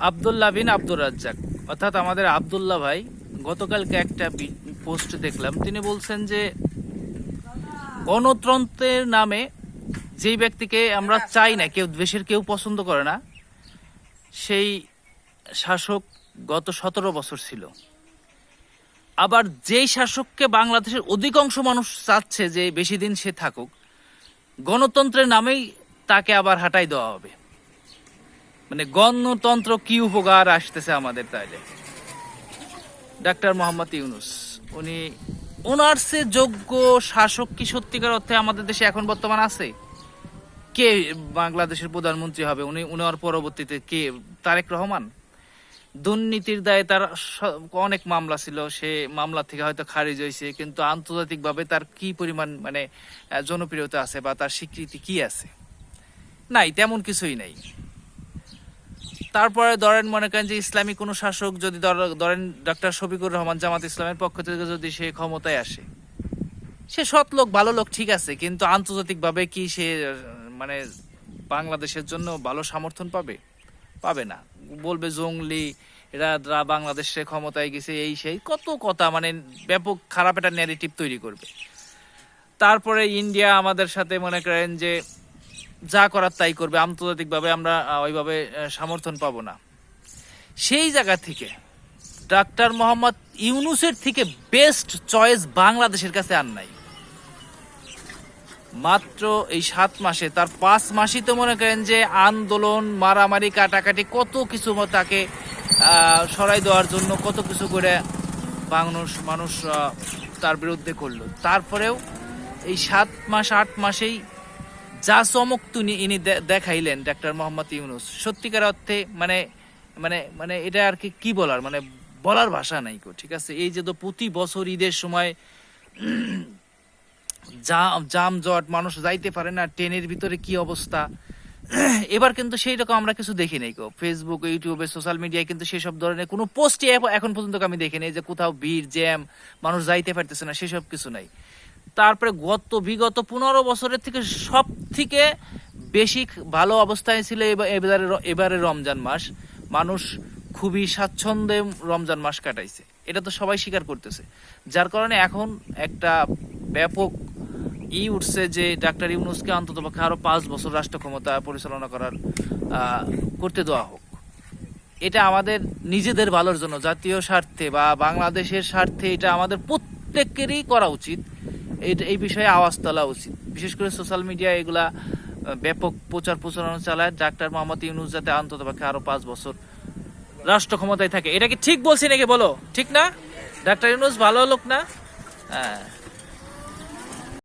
আবদুল্লাহ বিন আব্দুর রাজ্জাক। অর্থাৎ আমাদের আবদুল্লাহ ভাই, গতকালকে একটা পোস্ট দেখলাম। তিনি বলছেন যে, গণতন্ত্রের নামে যেই ব্যক্তিকে আমরা চাই না, কেউ দেশের কেউ পছন্দ করে না, সেই শাসক গত সতেরো বছর ছিল। আবার যেই শাসককে বাংলাদেশের অধিকাংশ মানুষ চাচ্ছে যে বেশি দিন সে থাকুক, গণতন্ত্রের নামেই তাকে আবার হাঁটাই দেওয়া হবে। মানে গণতন্ত্র কি উপকার আসতেছে আমাদের তাইলে? ডাক্তার মোহাম্মদ ইউনুস, উনি ওনার যোগ্য শাসক কি সত্যিকার অর্থে আমাদের দেশে এখন বর্তমান আছে? কে বাংলাদেশের প্রধানমন্ত্রী হবে? উনি উনার পরবর্তীতে কে? তারেক রহমান? দুর্নীতির দায়ে তার অনেক মামলা ছিল। সে মামলা থেকে হয়তো খারিজ হয়েছে, কিন্তু আন্তর্জাতিকভাবে তার কি পরিমাণ মানে জনপ্রিয়তা আছে বা তার স্বীকৃতি কি আছে? নাই, তেমন কিছুই নাই। তারপরে ধরেন মনে করেন যে ইসলামী কোনো শাসক যদি ধরেন ডক্টর শফিকুর রহমান জামাত ইসলামের পক্ষ থেকে যদি সে ক্ষমতায় আসে, সে সৎ লোক, ভালো লোক ঠিক আছে, কিন্তু আন্তর্জাতিকভাবে কি সে মানে বাংলাদেশের জন্য ভালো সমর্থন পাবে? পাবে না। বলবে জঙ্গলি, এরা বাংলাদেশে ক্ষমতায় গেছে, এই সেই, কত কথা মানে ব্যাপক খারাপ একটা ন্যারেটিভ তৈরি করবে। তারপরে ইন্ডিয়া আমাদের সাথে মনে করেন যে যা করার তাই করবে, আন্তর্জাতিকভাবে আমরা ওইভাবে সমর্থন পাবো না। সেই জায়গা থেকে ডাক্তার মোহাম্মদ ইউনুসের থেকে বেস্ট চয়েস বাংলাদেশের কাছে আর নাই। মাত্র এই সাত মাসে, তার পাঁচ মাসই তো মনে করেন যে আন্দোলন, মারামারি, কাটাকাটি, কত কিছু তাকে সরাই দেওয়ার জন্য কত কিছু করে মানুষ মানুষ তার বিরুদ্ধে করল। তারপরেও এই সাত মাস, আট মাসেই যা চমক তুনি ইনি দেখাইলেন, ডাক্তার মোহাম্মদ ইউনুস, সত্যিকার অর্থে মানে মানে মানে এটা আর কি বলার? মানে বলার ভাষা নাই কো, ঠিক আছে? এই যে তো প্রতি বছর ঈদের সময় জাম জাম জট মানুষ যাইতে পারে না, ট্রেনের ভিতরে কি অবস্থা? এবার কিন্তু সেই রকম আমরা কিছু দেখি নাই কো। ফেসবুক ইউটিউবে সোশ্যাল মিডিয়ায় কিন্তু সেসব ধরনের কোনো পোস্টই এখন পর্যন্ত আমি দেখি নাই যে কোথাও ভিড়, জ্যাম, মানুষ যাইতে পারতেছে না, সেসব কিছু নাই। তারপরে গত বিগত পনেরো বছরের থেকে সব থেকে বেশি ভালো অবস্থায় ছিল এবা- এবারে এবারে রমজান মাস। মানুষ খুবই স্বাচ্ছন্দ্যে রমজান মাস কাটাইছে। এটা তো সবাই স্বীকার করতেছে। যার কারণে এখন একটা ব্যাপক ই উঠছে যে ডাক্তার ইউনুসকে অন্তত পক্ষে আরও পাঁচ বছর রাষ্ট্র ক্ষমতা পরিচালনা করার করতে দেওয়া হোক। এটা আমাদের নিজেদের ভালোর জন্য। জাতীয় স্বার্থে বা বাংলাদেশের স্বার্থে এটা আমাদের প্রত্যেকেরই করা উচিত। এই বিষয়ে আওয়াজ তোলা উচিত। বিশেষ করে সোশ্যাল মিডিয়া এগুলা ব্যাপক প্রচার প্রচারণা চালায়। ডাক্তার মোহাম্মদ ইউনুস যাতে অন্তত পক্ষে আরও পাঁচ বছর রাষ্ট্র ক্ষমতায় থাকে। এটা কি ঠিক বলছি নাকি বলো? ঠিক না? ডাক্তার ইউনুস ভালো লোক না? হ্যাঁ।